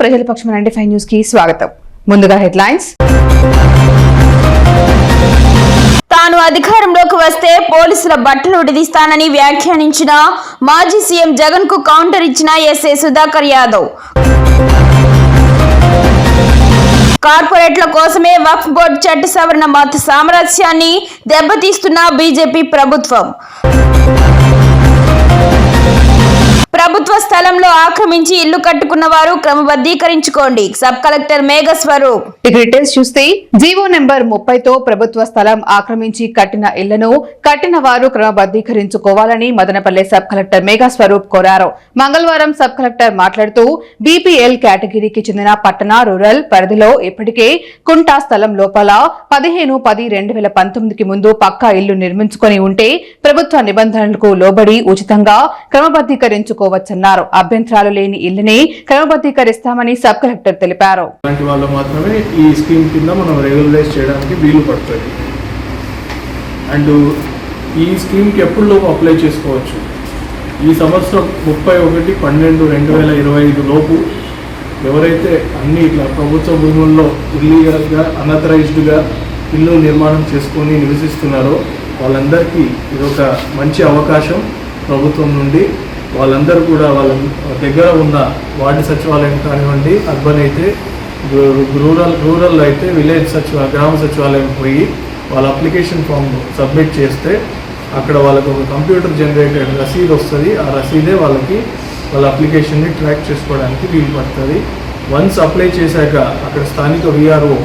ప్రజల పక్షం ninety five న్యూస్కి స్వాగతం. ముందుగా హెడ్లైన్స్. తాను అధికారంలోకి వస్తే పోలీసుల బట్టలు విడిదిస్తానని వ్యాఖ్యానించిన మాజీ సీఎం జగన్కు కౌంటర్ ఇచ్చిన ఎస్ఏ సుధాకర్ యాదవ్. కార్పొరేట్ల కోసమే వక్ఫ్ బోర్డు చట్ట సవరణ మత సామరస్యాన్ని దెబ్బతీస్తున్న బీజేపీ ప్రభుత్వం. ప్రభుత్వ స్థలంలో ఆక్రమించి ఇల్లు కట్టుకున్న వారు క్రమబద్ధీకరించుకోండి. సబ్ కలెక్టర్ మేఘ స్వరూప్ ఇక డీటెయిల్స్ చూస్తే జీవో నెంబర్ ముప్పైతో ప్రభుత్వ స్థలం ఆక్రమించి కట్టిన ఇళ్ళను కట్టిన వారు క్రమబద్ధీకరించుకోవాలని మదనపల్లె సబ్ కలెక్టర్ మేఘా స్వరూప్ కోరారు. మంగళవారం సబ్ కలెక్టర్ మాట్లాడుతూ బీపీఎల్ కేటగిరీకి చెందిన పట్టణ రూరల్ పరిధిలో ఇప్పటికే కుంటా స్థలం లోపల పదిహేను పది రెండు వేల పంతొమ్మిదికి ముందు పక్కా ఇల్లు నిర్మించుకొని ఉంటే ప్రభుత్వ నిబంధనలకు లోబడి ఉచితంగా క్రమబద్దీకరించుకోవచ్చన్నారు అభ్యంతరాలు లేని ఇళ్ళని క్రమబద్ధీకరిస్తామని సబ్ కలెక్టర్ తెలిపారు. వాళ్ళు మాత్రమే ఈ స్కీమ్ కింద మనం రెగ్యులరైజ్ చేయడానికి వీలు పడుతుంది. అండ్ ఈ స్కీమ్కి ఎప్పుడులోపు అప్లై చేసుకోవచ్చు? ఈ సంవత్సరం ముప్పై ఒకటి పన్నెండు రెండు వేల ఇరవై ఐదు లోపు ఎవరైతే అన్ని ఇట్లా ప్రభుత్వ భూముల్లో ఇల్లీగల్గా అనథరైజ్డ్గా ఇల్లు నిర్మాణం చేసుకొని నివసిస్తున్నారో వాళ్ళందరికీ ఇదొక మంచి అవకాశం ప్రభుత్వం నుండి. వాళ్ళందరూ కూడా వాళ్ళ దగ్గర ఉన్న వార్డు సచివాలయం కానివ్వండి అర్బన్ అయితే రూరల్ రూరల్ అయితే విలేజ్ సచివ గ్రామ సచివాలయం పోయి వాళ్ళ అప్లికేషన్ ఫామ్ సబ్మిట్ చేస్తే అక్కడ వాళ్ళకు ఒక కంప్యూటర్ జనరేటెడ్ రసీదు వస్తుంది. ఆ రసీదే వాళ్ళకి వాళ్ళ అప్లికేషన్ని ట్రాక్ చేసుకోవడానికి వీలు పడుతుంది. వన్స్ అప్లై చేశాక అక్కడ స్థానిక విఆర్ఓ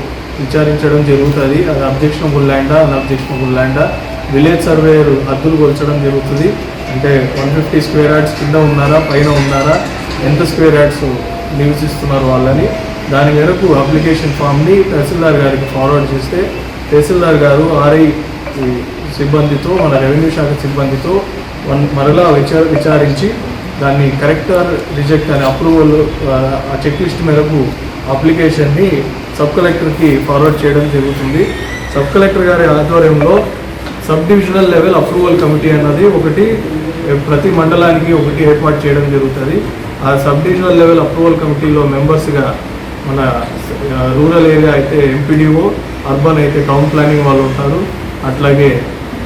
విచారించడం జరుగుతుంది. అది అబ్జెక్షనబుల్ ల్యాండా అన్అబ్జెక్షనబుల్ ల్యాండా విలేజ్ సర్వేయర్ హద్దులు కొలచడం జరుగుతుంది. అంటే వన్ ఫిఫ్టీ స్క్వేర్ యార్డ్స్ కింద ఉన్నారా పైన ఉన్నారా ఎంత స్క్వేర్ యార్డ్స్ నివసిస్తున్నారు వాళ్ళని దాని మేరకు అప్లికేషన్ ఫామ్ని తహసీల్దార్ గారికి ఫార్వర్డ్ చేస్తే తహసీల్దార్ గారు ఆర్ఐ సిబ్బందితో మన రెవెన్యూ శాఖ సిబ్బందితో వన్ మరలా విచార విచారించి దాన్ని కరెక్ట్ ఆర్ రిజెక్ట్ అనే అప్రూవల్ ఆ చెక్ లిస్ట్ మేరకు అప్లికేషన్ని సబ్ కలెక్టర్కి ఫార్వర్డ్ చేయడం జరుగుతుంది. సబ్ కలెక్టర్ గారి ఆధ్వర్యంలో sub divisional level approval committee అన్నది ఒకటి ప్రతి మండలానికి ఒకటి ఏర్పాటు చేయడం జరుగుతుంది. ఆ సబ్ డివిజనల్ లెవెల్ అప్రూవల్ కమిటీలో మెంబర్స్గా మన రూరల్ ఏరియా అయితే ఎంపీడీఓ అర్బన్ అయితే టౌన్ ప్లానింగ్ వాళ్ళు ఉంటారు. అట్లాగే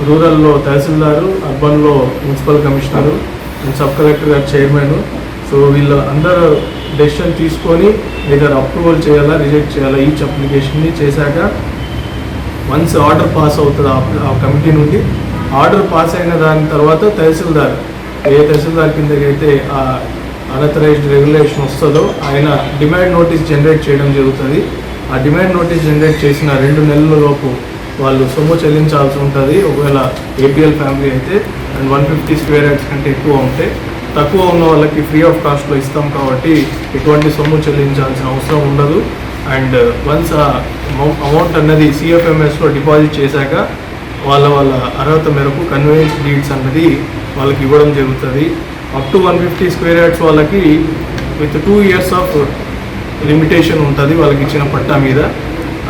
రూరల్లో తహసీల్దారు అర్బన్లో మున్సిపల్ కమిషనరు సబ్ కలెక్టర్ గారు చైర్మన్. సో వీళ్ళు అందరూ డెసిషన్ తీసుకొని ఏదైనా అప్రూవల్ చేయాలా రిజెక్ట్ చేయాలా ఈచ్ అప్లికేషన్ని చేశాక వన్స్ ఆర్డర్ పాస్ అవుతుంది ఆ- కమిటీ నుండి ఆర్డర్ పాస్ అయిన దాని తర్వాత తహసీల్దార్ ఏ తహసీల్దార్ కిందకైతే అయితే ఆ అనథరైజ్డ్ రెగ్యులేషన్ వస్తుందో ఆయన డిమాండ్ నోటీస్ జనరేట్ చేయడం జరుగుతుంది. ఆ డిమాండ్ నోటీస్ జనరేట్ చేసిన రెండు నెలల లోపు వాళ్ళు సొమ్ము చెల్లించాల్సి ఉంటుంది. ఒకవేళ ఏపీఎల్ ఫ్యామిలీ అయితే and one fifty square yards కంటే ఎక్కువ ఉంటే తక్కువ ఉన్న వాళ్ళకి ఫ్రీ ఆఫ్ కాస్ట్లో ఇస్తాం కాబట్టి ఎటువంటి సొమ్ము చెల్లించాల్సిన అవసరం ఉండదు. అండ్ వన్స్ uh, ఆ అమౌంట్ అన్నది సిఎఫ్ఎంఎస్లో డిపాజిట్ చేశాక వాళ్ళ వాళ్ళ అర్హత మేరకు కన్వీనియన్స్ డీడ్స్ అన్నది వాళ్ళకి ఇవ్వడం జరుగుతుంది. Up to one fifty square yards వాళ్ళకి with two years of limitation ఉంటుంది వాళ్ళకి ఇచ్చిన పట్టా మీద.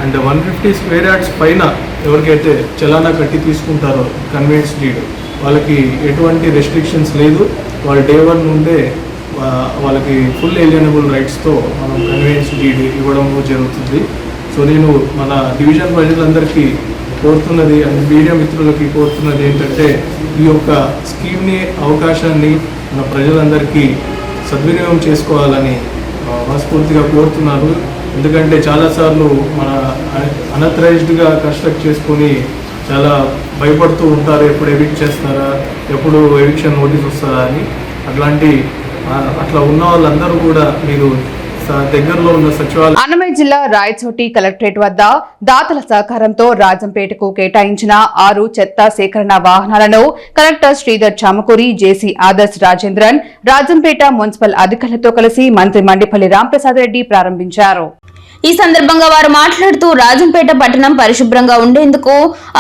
And one fifty square yards పైన ఎవరికైతే చలానా కట్టి తీసుకుంటారో కన్వీనియన్స్ డీడ్ వాళ్ళకి ఎటువంటి రెస్ట్రిక్షన్స్ లేదు. వాళ్ళు డే వన్ నుండే వాళ్ళకి ఫుల్ ఎలియనబుల్ రైట్స్తో మనం కన్వీనియన్స్ డీడ్ ఇవ్వడం జరుగుతుంది. సో నేను మన డివిజన్ ప్రజలందరికీ కోరుతున్నది అండ్ మీడియా మిత్రులకి కోరుతున్నది ఏంటంటే ఈ యొక్క స్కీమ్ని అవకాశాన్ని మన ప్రజలందరికీ సద్వినియోగం చేసుకోవాలని మనస్ఫూర్తిగా కోరుతున్నాను. ఎందుకంటే చాలాసార్లు మన అనథరైజ్డ్గా కన్స్ట్రక్ట్ చేసుకొని చాలా భయపడుతూ ఉంటారు ఎప్పుడు ఎవిక్ట్ చేస్తారా ఎప్పుడు ఎవిక్షన్ నోటీస్ వస్తారా అని. అట్లాంటి అట్లా ఉన్న వాళ్ళందరూ కూడా మీరు దగ్గరలో ఉన్న సచివాలయం అన్నమయ్య జిల్లా రాయచోటి కలెక్టరేట్ వద్ద దాతల సహకారంతో రాజంపేటకు కేటాయించిన ఆరు చెత్త సేకరణ వాహనాలను collector Sridhar Chamakuri JC Adarsh Rajendran Rajampet municipal అధికారులతో కలిసి మంత్రి మండిపల్లి రాంప్రసాద్ రెడ్డి ప్రారంభించారు. ఈ సందర్భంగా వారు మాట్లాడుతూ రాజంపేట పట్టణం పరిశుభ్రంగా ఉండేందుకు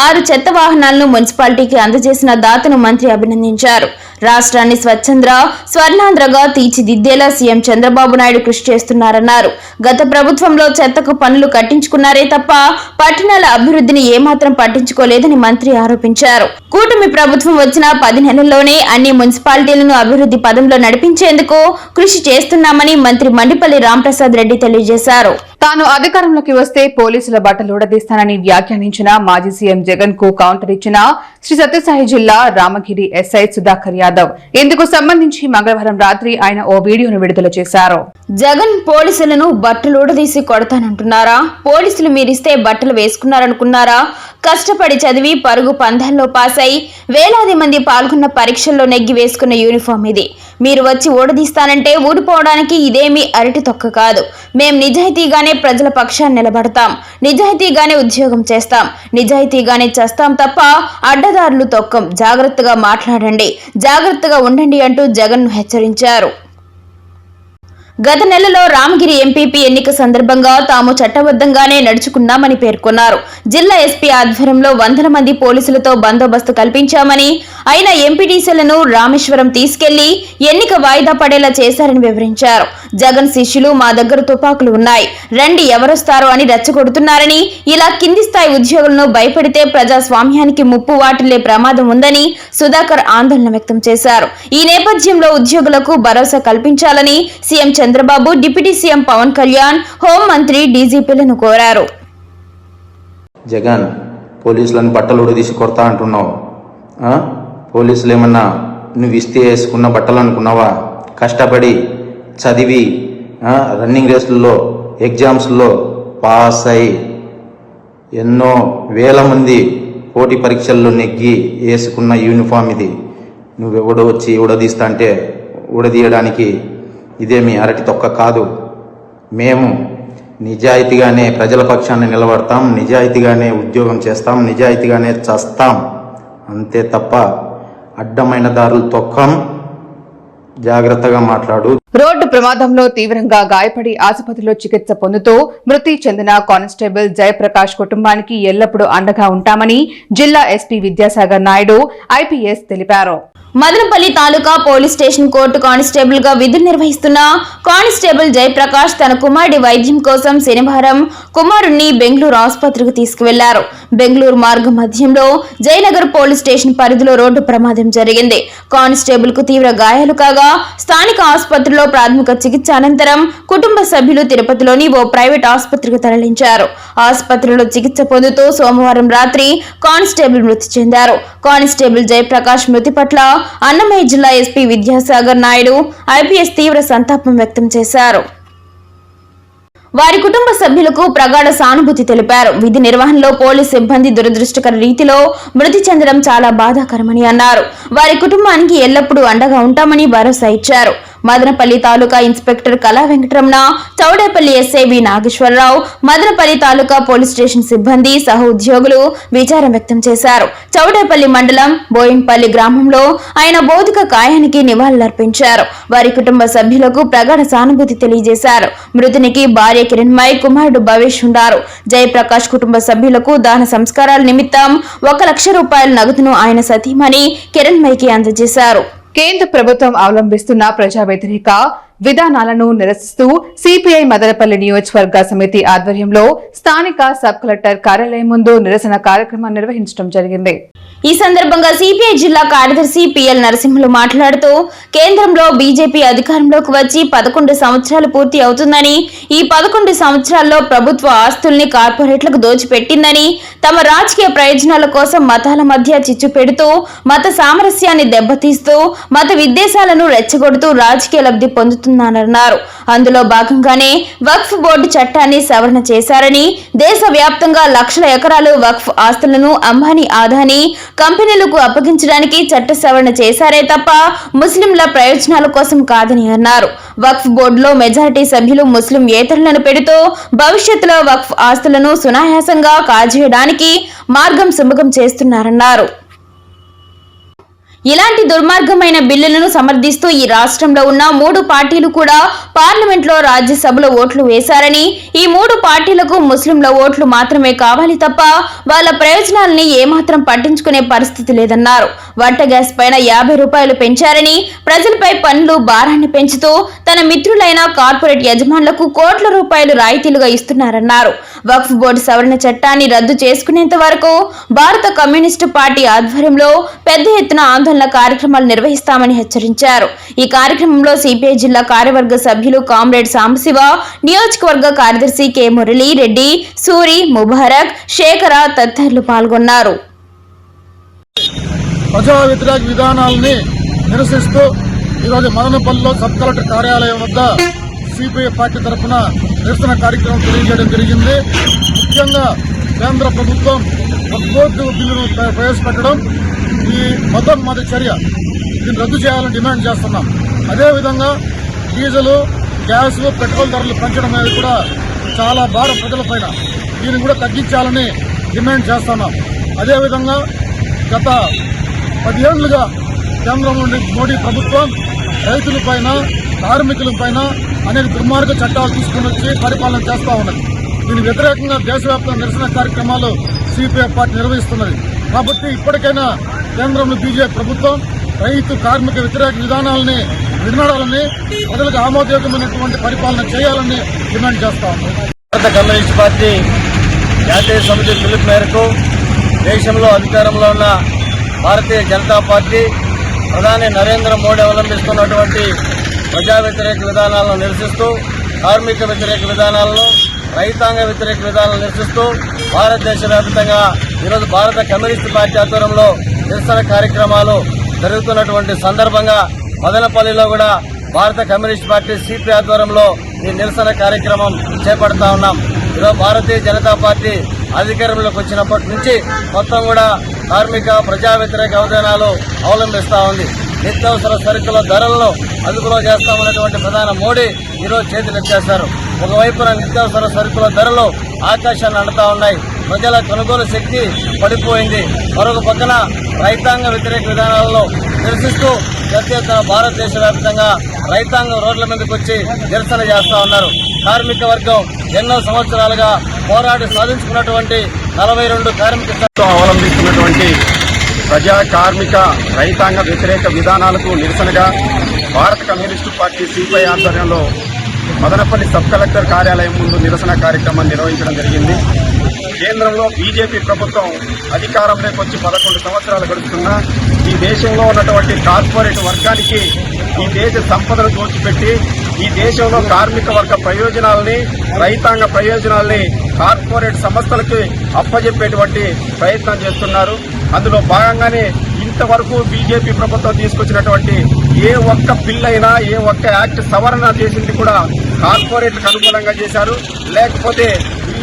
ఆరు చెత్త వాహనాలను మున్సిపాలిటీకి అందజేసిన దాతను మంత్రి అభినందించారు. రాష్ట్రాన్ని స్వచ్ఛంద్ర స్వర్ణాంధ్రగా తీర్చిదిద్దేలా సీఎం చంద్రబాబు నాయుడు కృషి చేస్తున్నారన్నారు. గత ప్రభుత్వంలో చెత్తకు పనులు కట్టించుకున్నారే తప్ప పట్టణాల అభివృద్ధిని ఏమాత్రం పట్టించుకోలేదని మంత్రి ఆరోపించారు. కూటమి ప్రభుత్వం వచ్చిన పది నెలల్లోనే అన్ని మున్సిపాలిటీలను అభివృద్ధి పదంలో నడిపించేందుకు కృషి చేస్తున్నామని మంత్రి మండిపల్లి రాంప్రసాద్ రెడ్డి తెలియజేశారు. తాను అధికారంలోకి వస్తే పోలీసుల బట్టలు ఊడదీస్తానని వ్యాఖ్యానించిన మాజీ సీఎం జగన్కు కౌంటర్ ఇచ్చిన శ్రీ సత్యసాయి జిల్లా రామగిరి ఎస్ఐ సుధాకర్ యాదవ్. ఇందుకు సంబంధించి మంగళవారం రాత్రి ఆయన ఓ వీడియోను విడుదల చేశారు. జగన్ పోలీసులను బట్టలు ఊడదీసి కొడతానంటున్నారా? పోలీసులు మీరిస్తే బట్టలు వేసుకున్నారనుకున్నారా? కష్టపడి చదివి పరుగు పందాల్లో పాస్ అయి వేలాది మంది పాల్గొన్న పరీక్షల్లో నెగ్గి వేసుకున్న యూనిఫామ్ ఇది. మీరు వచ్చి ఓడదీస్తానంటే ఊడిపోవడానికి ఇదేమీ అరటి తొక్క కాదు. మేం నిజాయితీగానే ప్రజల పక్షాన్ని నిలబడతాం. నిజాయితీగానే ఉద్యోగం చేస్తాం. నిజాయితీగానే చేస్తాం తప్ప అడ్డదారులు తొక్కం. జాగ్రత్తగా మాట్లాడండి. జాగ్రత్తగా ఉండండి అంటూ జగన్ను హెచ్చరించారు. గత నెలలో రామగిరి ఎంపీపీ ఎన్నిక సందర్భంగా తాము చట్టబద్ధంగానే నడుచుకున్నామని పేర్కొన్నారు. జిల్లా ఎస్పీ ఆధ్వర్యంలో వందల మంది పోలీసులతో బందోబస్తు కల్పించామని అయినా ఎంపీటీసీలను రామేశ్వరం తీసుకెళ్ళి ఎన్నిక వాయిదా పడేలా చేశారని వివరించారు. జగన్ శిష్యులు మా దగ్గర తుపాకులు ఉన్నాయి. రండి ఎవరొస్తారో అని రెచ్చగొడుతున్నారని ఇలా కింది స్థాయి ఉద్యోగులను భయపెడితే ప్రజాస్వామ్యానికి ముప్పు వాటిల్లే ప్రమాదం ఉందని సుధాకర్ ఆందోళన వ్యక్తం చేశారు. ఈ నేపథ్యంలో ఉద్యోగులకు భరోసా కల్పించాలని CM Chandrababu deputy CM Pavan Kalyan హోంమంత్రి డీజీపీలను కోరారు. జగన్ పోలీసులను బట్టలు ఉడదీసి కొడతా అంటున్నావు. పోలీసులు ఏమన్నా నువ్వు ఇస్తే వేసుకున్న బట్టలు అనుకున్నావా కష్టపడి చదివి రన్నింగ్ రేసుల్లో ఎగ్జామ్స్లో పాస్ అయి ఎన్నో వేల మంది పోటీ పరీక్షల్లో నెగ్గి వేసుకున్న యూనిఫామ్ ఇది. నువ్వెవడో వచ్చి ఉడదీస్తా అంటే ఉడదీయడానికి ఇదేమి అరటి తొక్క కాదు. మేము నిజాయితీగానే ప్రజల పక్షాన్ని నిలబడతాం నిజాయితీగానే ఉద్యోగం చేస్తాం నిజాయితీగానే చస్తాం. అంతే తప్ప అడ్డమైన దారులు తొక్కం జాగ్రత్తగా మాట్లాడు. రోడ్డు ప్రమాదంలో తీవ్రంగా గాయపడి ఆసుపత్రిలో చికిత్స పొందుతూ మృతి చెందిన కానిస్టేబుల్ జయప్రకాష్ కుటుంబానికి ఎల్లప్పుడూ అండగా ఉంటామని జిల్లా ఎస్పీ విద్యాసాగర్ నాయుడు ఐపీఎస్ తెలిపారు. Madanapalli taluka police station court కానిస్టేబుల్గా విధులు నిర్వహిస్తున్న కానిస్టేబుల్ జయప్రకాష్ తన కుమారుడి వైద్యం కోసం శనివారం కుమారుణ్ణి బెంగళూరు ఆసుపత్రికి తీసుకువెళ్ళారు. బెంగళూరు మార్గ మధ్యంలో జయనగర్ పోలీస్ స్టేషన్ పరిధిలో రోడ్డు ప్రమాదం జరిగింది. కానిస్టేబుల్కు తీవ్ర గాయాలు కాగా స్థానిక ఆసుపత్రిలో ప్రాథమిక చికిత్స అనంతరం కుటుంబ సభ్యులు తిరుపతిలోని ఓ ప్రైవేట్ ఆసుపత్రికి తరలించారు. ఆసుపత్రిలో చికిత్స పొందుతూ సోమవారం రాత్రి కానిస్టేబుల్ మృతి చెందారు. కానిస్టేబుల్ జయప్రకాష్ మృతి పట్ల అన్నమయ్య జిల్లా ఎస్పీ విద్యాసాగర్ నాయుడు ఐపీఎస్ తీవ్ర సంతాపం వ్యక్తం చేశారు. వారి కుటుంబ సభ్యులకు ప్రగాఢ సానుభూతి తెలిపారు. విధి నిర్వహణలో పోలీస్ సిబ్బంది దురదృష్టకర రీతిలో మృతి చెందడం చాలా బాధాకరమని అన్నారు. వారి కుటుంబానికి ఎల్లప్పుడూ అండగా ఉంటామని భరోసా ఇచ్చారు. Madanapalli taluka inspector Kala Venkataramana Chowdepalli SI V Nageswararao Madanapalli taluka police station సిబ్బంది సహ ఉద్యోగులు విచారం వ్యక్తం చేశారు. చౌడేపల్లి మండలం బోయింపల్లి గ్రామంలో ఆయన భౌతిక కాయానికి నివాళులర్పించారు. వారి కుటుంబ సభ్యులకు ప్రగాఢ సానుభూతి తెలియజేశారు. మృతునికి భార్య కిరణ్మయ్ కుమారుడు భవేష్ ఉన్నారు జయప్రకాష్ కుటుంబ సభ్యులకు దాన సంస్కారాల నిమిత్తం ఒక లక్ష రూపాయల నగదును ఆయన సతీమణి కిరణ్మయ్కి అందజేశారు. కేంద్ర ప్రభుత్వం అవలంబిస్తున్న ప్రజా వ్యతిరేక విధానాలను నిరసిస్తూ సిపిఐ మదనపల్లి నియోజకవర్గ సమితి ఆధ్వర్యంలో స్థానిక సబ్ కలెక్టర్ కార్యాలయం ముందు నిరసన కార్యక్రమం నిర్వహించడం జరిగింది. ఈ సందర్భంగా సిపిఐ జిల్లా కార్యదర్శి పిఎల్ నరసింహులు మాట్లాడుతూ కేంద్రంలో బీజేపీ అధికారంలోకి వచ్చి పదకొండు సంవత్సరాలు పూర్తి అవుతుందని ఈ పదకొండు సంవత్సరాల్లో ప్రభుత్వ ఆస్తుల్ని కార్పొరేట్లకు దోచిపెట్టిందని తమ రాజకీయ ప్రయోజనాల కోసం మతాల మధ్య చిచ్చు పెడుతూ మత సామరస్యాన్ని దెబ్బతీస్తూ మత విద్వేషాలను రెచ్చగొడుతూ రాజకీయ లబ్ధి పొందుతూ చేస్తున్నానన్నారు అందులో భాగంగానే వక్ఫ్ బోర్డు చట్టాన్ని సవరణ చేశారని దేశవ్యాప్తంగా లక్షల ఎకరాలు వక్ఫ్ ఆస్తులను అంబానీ ఆదాని కంపెనీలకు అప్పగించడానికి చట్ట సవరణ చేశారే తప్ప ముస్లింల ప్రయోజనాల కోసం కాదని అన్నారు. వక్ఫ్ బోర్డులో మెజారిటీ సభ్యులు ముస్లిం ఏతరులను పెడుతూ భవిష్యత్తులో వక్ఫ్ ఆస్తులను సునాయాసంగా కాజేయడానికి మార్గం సుముఖం చేస్తున్నారన్నారు. ఇలాంటి దుర్మార్గమైన బిల్లులను సమర్థిస్తూ ఈ రాష్ట్రంలో ఉన్న మూడు పార్టీలు కూడా పార్లమెంట్లో రాజ్యసభలో ఓట్లు వేశారని ఈ మూడు పార్టీలకు ముస్లింల ఓట్లు మాత్రమే కావాలి తప్ప వాళ్ళ ప్రయోజనాలని ఏమాత్రం పట్టించుకునే పరిస్థితి లేదన్నారు. వంట గ్యాస్ పైన యాభై రూపాయలు పెంచారని ప్రజలపై పన్నులు భారాన్ని పెంచుతూ తన మిత్రులైన కార్పొరేట్ యజమానులకు కోట్ల రూపాయలు రాయితీలుగా ఇస్తున్నారన్నారు. వక్ఫ్ బోర్డు సవరణ చట్టాన్ని రద్దు చేసుకునేంత వరకు భారత కమ్యూనిస్టు పార్టీ ఆధ్వర్యంలో పెద్ద ఎత్తున ఆందోళన కార్యక్రమాలు నిర్వహిస్తామని హెచ్చరించారు. ఈ కార్యక్రమంలో సిపిఐ జిల్లా కార్యవర్గ సభ్యులు కామ్రేడ్ సాంబశివ నియోజకవర్గ కార్యదర్శి కె. మురళీ రెడ్డి సూరి ముబారక్ శేఖర తదితరులు పాల్గొన్నారు. ప్రజా వ్యతిరేక విధానాలని నిరసిస్తూ ఈరోజు మదనపల్లిలో సబ్ కలెక్టర్ కార్యాలయం వద్ద సిపిఐ పార్టీ తరఫున నిరసన కార్యక్రమం తెలియజేయడం జరిగింది. ముఖ్యంగా కేంద్ర ప్రభుత్వం ఒక కోర్టు బిల్లును ప్రవేశపెట్టడం ఈ మతోన్మాద చర్య దీన్ని రద్దు చేయాలని డిమాండ్ చేస్తున్నాం. అదేవిధంగా డీజిల్ గ్యాస్ పెట్రోల్ ధరలు పెంచడం అనేది కూడా చాలా భారం ప్రజలపైన దీన్ని కూడా తగ్గించాలని డిమాండ్ చేస్తున్నాం. అదేవిధంగా గత పదిహేళ్ళుగా కేంద్రం నుండి మోడీ ప్రభుత్వం రైతుల పైన కార్మికుల పైన అనేక దుర్మార్గ చట్టాలు తీసుకుని వచ్చి పరిపాలన చేస్తూ ఉన్నది. దీనికి వ్యతిరేకంగా దేశవ్యాప్తంగా నిరసన కార్యక్రమాలు సిపిఐ పార్టీ నిర్వహిస్తున్నది. కాబట్టి ఇప్పటికైనా కేంద్రంలో బీజేపీ ప్రభుత్వం రైతు కార్మిక వ్యతిరేక విధానాలని వినాడాలని ప్రజలకు ఆమోదయోగ్యమైనటువంటి పరిపాలన చేయాలని డిమాండ్ చేస్తాం భారత కమ్యూనిస్ట్ పార్టీ జాతీయ సమితి పిలుపు మేరకు దేశంలో అధికారంలో ఉన్న భారతీయ జనతా పార్టీ ప్రధాని నరేంద్ర మోడీ అవలంబిస్తున్నటువంటి ప్రజా వ్యతిరేక విధానాలను నిరసిస్తూ కార్మిక వ్యతిరేక విధానాలను రైతాంగ వ్యతిరేక విధానాలు నిరసిస్తూ భారతదేశ వ్యాప్తంగా ఈరోజు భారత కమ్యూనిస్ట్ పార్టీ ఆధ్వర్యంలో నిరసన కార్యక్రమాలు జరుగుతున్నటువంటి సందర్భంగా మదనపల్లిలో కూడా భారత కమ్యూనిస్ట్ పార్టీ సిపి ఆధ్వర్యంలో ఈ నిరసన కార్యక్రమం చేపడతా ఉన్నాం. ఈరోజు భారతీయ జనతా పార్టీ అధికారంలోకి వచ్చినప్పటి నుంచి మొత్తం కూడా కార్మిక ప్రజా వ్యతిరేక అవధానాలు అవలంబిస్తా ఉంది. నిత్యావసర సరుకుల ధరలను అదుపులో చేస్తామన్నటువంటి ప్రధాని మోడీ ఈరోజు చేతులు ఎత్తేశారు. ఒకవైపున నిత్యావసర సరుకుల ధరలు ఆకాశాన్ని అంటుతా ఉన్నాయి. ప్రజల కొనుగోలు శక్తి పడిపోయింది. మరొక పక్కన రైతాంగ వ్యతిరేక విధానాలలో నిరసిస్తూ పెద్ద ఎత్తున భారతదేశ వ్యాప్తంగా రైతాంగం రోడ్ల మీదకి వచ్చి నిరసన చేస్తూ ఉన్నారు. కార్మిక వర్గం ఎన్నో సంవత్సరాలుగా పోరాడి సాధించుకున్నటువంటి నలభై రెండు కార్మిక అవలంబిస్తున్నటువంటి ప్రజా కార్మిక రైతాంగ వ్యతిరేక విధానాలకు నిరసనగా భారత కమ్యూనిస్టు పార్టీ సిపిఐ ఆధ్వర్యంలో మదనపల్లి సబ్ కలెక్టర్ కార్యాలయం ముందు నిరసన కార్యక్రమం నిర్వహించడం జరిగింది. కేంద్రంలో బీజేపీ ప్రభుత్వం అధికారంలోకి వచ్చి పదకొండు సంవత్సరాలు గడుపుతున్న. ఈ దేశంలో ఉన్నటువంటి కార్పొరేట్ వర్గానికి ఈ దేశ సంపదను దోచిపెట్టి ఈ దేశంలో కార్మిక వర్గ ప్రయోజనాలని రైతాంగ ప్రయోజనాల్ని కార్పొరేట్ సంస్థలకి అప్పజెప్పేటువంటి ప్రయత్నం చేస్తున్నారు. అందులో భాగంగానే ఇంతవరకు బీజేపీ ప్రభుత్వం తీసుకొచ్చినటువంటి ఏ ఒక్క బిల్ అయినా ఏ ఒక్క యాక్ట్ సవరణ చేసింది కూడా కార్పొరేట్లకు అనుకూలంగా చేశారు. లేకపోతే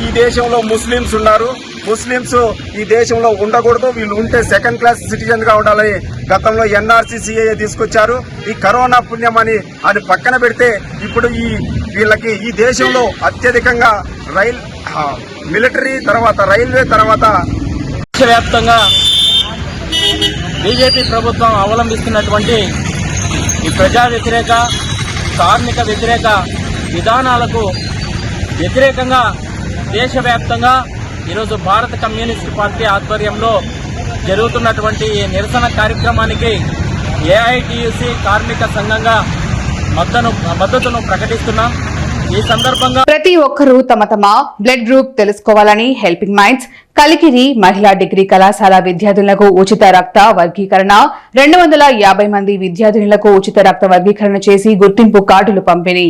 ఈ దేశంలో ముస్లింస్ ఉన్నారు. ముస్లింస్ ఈ దేశంలో ఉండకూడదు. వీళ్ళు ఉంటే సెకండ్ క్లాస్ సిటిజన్గా ఉండాలని గతంలో ఎన్ఆర్సీ సిఏఏ తీసుకొచ్చారు. ఈ కరోనా పుణ్యం అని అది పక్కన పెడితే ఇప్పుడు ఈ వీళ్ళకి ఈ దేశంలో అత్యధికంగా రైల్ మిలిటరీ తర్వాత రైల్వే తర్వాత దేశవ్యాప్తంగా బీజేపీ ప్రభుత్వం అవలంబిస్తున్నటువంటి ఈ ప్రజా వ్యతిరేక కార్మిక వ్యతిరేక విధానాలకు వ్యతిరేకంగా దేశవ్యాప్తంగా ఈరోజు భారత కమ్యూనిస్ట్ పార్టీ ఆధ్వర్యంలో జరుగుతున్నటువంటి ఈ నిరసన కార్యక్రమానికి ఏఐటియుసి కార్మిక సంఘంగా మద్దతు మద్దతును ప్రకటిస్తున్నాం. ఈ సందర్భంగా ప్రతి ఒక్కరూ తమ తమ బ్లడ్ గ్రూప్ తెలుసుకోవాలని హెల్పింగ్ మైండ్స్ కలికిరి మహిళా డిగ్రీ కళాశాల విద్యార్థులకు ఉచిత రక్త వర్గీకరణ. రెండు వందల యాభై మంది విద్యార్థినులకు ఉచిత రక్త వర్గీకరణ చేసి గుర్తింపు కార్డులు పంపిణీ.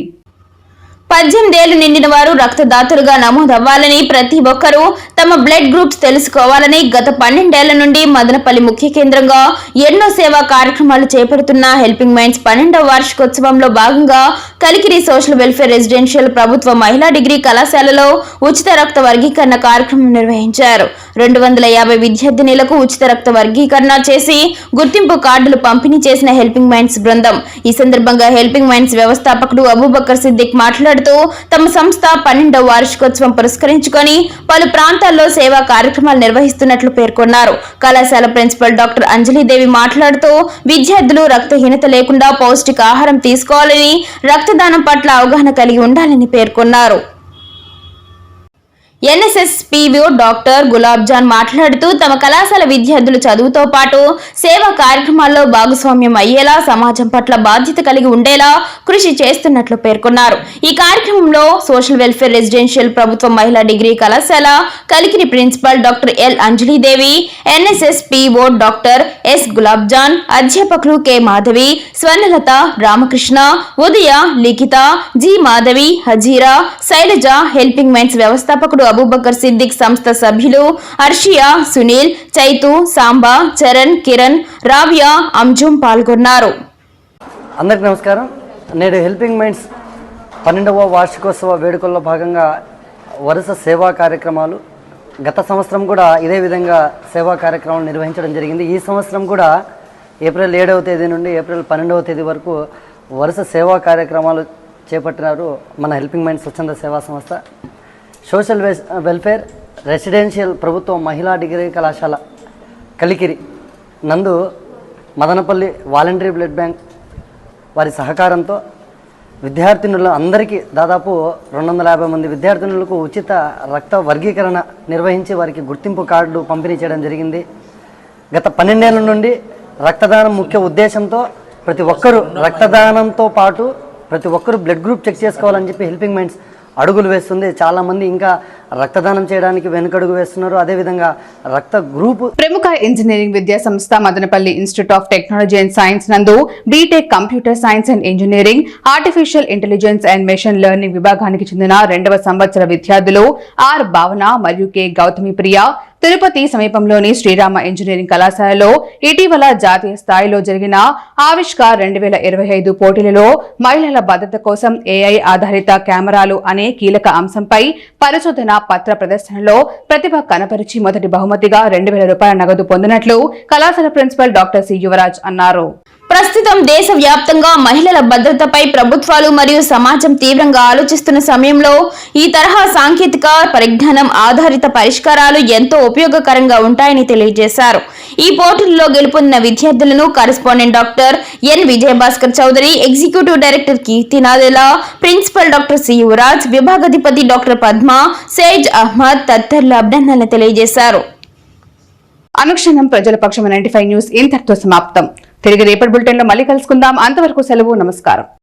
పద్దెనిమిదేళ్ళు నిండిన వారు రక్తదాతలుగా నమోదవ్వాలని ప్రతి ఒక్కరూ తమ బ్లడ్ గ్రూప్స్ తెలుసుకోవాలని గత పన్నెండేళ్ళ నుండి మదనపల్లి ముఖ్య కేంద్రంగా ఎన్నో సేవా కార్యక్రమాలు చేపడుతున్న హెల్పింగ్ మైండ్స్ పన్నెండవ వార్షికోత్సవంలో భాగంగా కలికిరి సోషల్ వెల్ఫేర్ రెసిడెన్షియల్ ప్రభుత్వ మహిళా డిగ్రీ కళాశాలలో ఉచిత రక్త వర్గీకరణ కార్యక్రమం నిర్వహించారు. రెండు వందల యాభై విద్యార్థినులకు ఉచిత రక్త వర్గీకరణ చేసి గుర్తింపు కార్డులు పంపిణీ చేసిన హెల్పింగ్ మైండ్స్ బృందం. ఈ సందర్భంగా హెల్పింగ్ మైండ్స్ వ్యవస్థాపకుడు అబూబక్కర్ సిద్దిక్ మాట్లాడుతూ మాట్లాడుతూ తమ సంస్థ పన్నెండవ వార్షికోత్సవం పురస్కరించుకొని పలు ప్రాంతాల్లో సేవా కార్యక్రమాలు నిర్వహిస్తున్నట్లు పేర్కొన్నారు. కళాశాల ప్రిన్సిపల్ డాక్టర్ అంజలీదేవి మాట్లాడుతూ విద్యార్థులు రక్తహీనత లేకుండా పౌష్టికాహారం తీసుకోవాలని రక్తదానం పట్ల అవగాహన కలిగి ఉండాలని పేర్కొన్నారు. NSS PVO doctor Gulab Jan మాట్లాడుతూ తమ కళాశాల విద్యార్థులు చదువుతో పాటు సేవా కార్యక్రమాల్లో భాగస్వామ్యం అయ్యేలా సమాజం పట్ల బాధ్యత కలిగి ఉండేలా కృషి చేస్తున్నట్లు పేర్కొన్నారు. ఈ కార్యక్రమంలో సోషల్ వెల్ఫేర్ రెసిడెన్షియల్ ప్రభుత్వ మహిళా డిగ్రీ కళాశాల Kalikiri principal doctor L Anjalidevi NSS PO doctor S Gulab Jan అధ్యాపకులు K Madhavi Swarnalatha Ramakrishna Udaya Likhitha G Madhavi Hajira Sailaja helping minds వ్యవస్థాపకుడు అబూబకర్ సిద్దిక్ సంస్థ సభ్యులు హర్షియా సునీల్ చైతు సాంబా చరణ్ కిరణ్ రావ్య అంజుం పాల్గొన్నారు. అందరికీ నమస్కారం. నేడు హెల్పింగ్ మైండ్స్ పన్నెండవ వార్షికోత్సవ వేడుకల్లో భాగంగా వరుస సేవా కార్యక్రమాలు గత సంవత్సరం కూడా ఇదే విధంగా సేవా కార్యక్రమాలు నిర్వహించడం జరిగింది. ఈ సంవత్సరం కూడా ఏప్రిల్ ఏడవ తేదీ నుండి ఏప్రిల్ పన్నెండవ తేదీ వరకు వరుస సేవా కార్యక్రమాలు చేపట్టినారు మన హెల్పింగ్ మైండ్ స్వచ్ఛంద సేవా సంస్థ. సోషల్ వెస్- వెల్ఫేర్ రెసిడెన్షియల్ ప్రభుత్వ మహిళా డిగ్రీ కళాశాల కలికిరి. నందు మదనపల్లి వాలంటరీ బ్లడ్ బ్యాంక్ వారి సహకారంతో విద్యార్థినులు అందరికీ దాదాపు రెండు వందల యాభై మంది విద్యార్థినులకు ఉచిత రక్త వర్గీకరణ నిర్వహించి వారికి గుర్తింపు కార్డులు పంపిణీ చేయడం జరిగింది. గత పన్నెండేళ్ళ నుండి రక్తదానం ముఖ్య ఉద్దేశంతో ప్రతి ఒక్కరూ రక్తదానంతో పాటు ప్రతి ఒక్కరూ బ్లడ్ గ్రూప్ చెక్ చేసుకోవాలని చెప్పి హెల్పింగ్ మైండ్స్ అడుగులు వేస్తుంది. చాలామంది ఇంకా రక్తదానం చేయడానికి వెనుకడుగు వేస్తున్నారు. అదేవిధంగా రక్త గ్రూప్ ప్రముఖ ఇంజనీరింగ్ విద్యా సంస్థ Madanapalli institute of technology and science నందు BTech computer science and engineering artificial intelligence and machine learning విభాగానికి చెందిన రెండవ సంవత్సర విద్యార్థులు ఆర్ భావన మరియు కె గౌతమి ప్రియ తిరుపతి సమీపంలోని శ్రీరామ ఇంజనీరింగ్ కళాశాలలో ఇటీవల జాతీయ స్థాయిలో జరిగిన ఆవిష్కార్ రెండు వేల ఇరవై ఐదు పోటీలలో మహిళల భద్రత కోసం ఏఐ ఆధారిత కెమెరాలు అనే కీలక అంశంపై పరిశోధన పత్ర ప్రదర్శనలో ప్రతిభ కనపరిచి మొదటి బహుమతిగా రెండు వేల రూపాయల నగదు పొందినట్లు కళాశాల ప్రిన్సిపల్ డాక్టర్ సి యువరాజ్ అన్నారు. ప్రస్తుతం దేశవ్యాప్తంగా మహిళల భద్రతపై ప్రభుత్వాలు మరియు సమాజం తీవ్రంగా ఆలోచిస్తున్న సమయంలో ఈ తరహా సాంకేతిక పరిజ్ఞానం ఆధారిత పరిష్కారాలు ఎంతో ఉపయోగకరంగా ఉంటాయని తెలియజేశారు. ఈ పోటీల్లో గెలుపొందిన విద్యార్థులను correspondent doctor N. Vijayabhaskar Chowdary executive director Keerthi Nadella principal doctor C. Yuvaraj విభాగాధిపతి doctor Padma సేజ్ అహ్మద్ తదితరులు అభినందనలు తెలియజేశారు. అనుక్షణం ప్రజల పక్షం నైన్టీ ఫైవ్ న్యూస్ ఇంతటితో సమాప్తం. తిరిగి రేపటి బులెటిన్లో మళ్ళీ కలుసుకుందాం. అంతవరకు సెలవు నమస్కారం.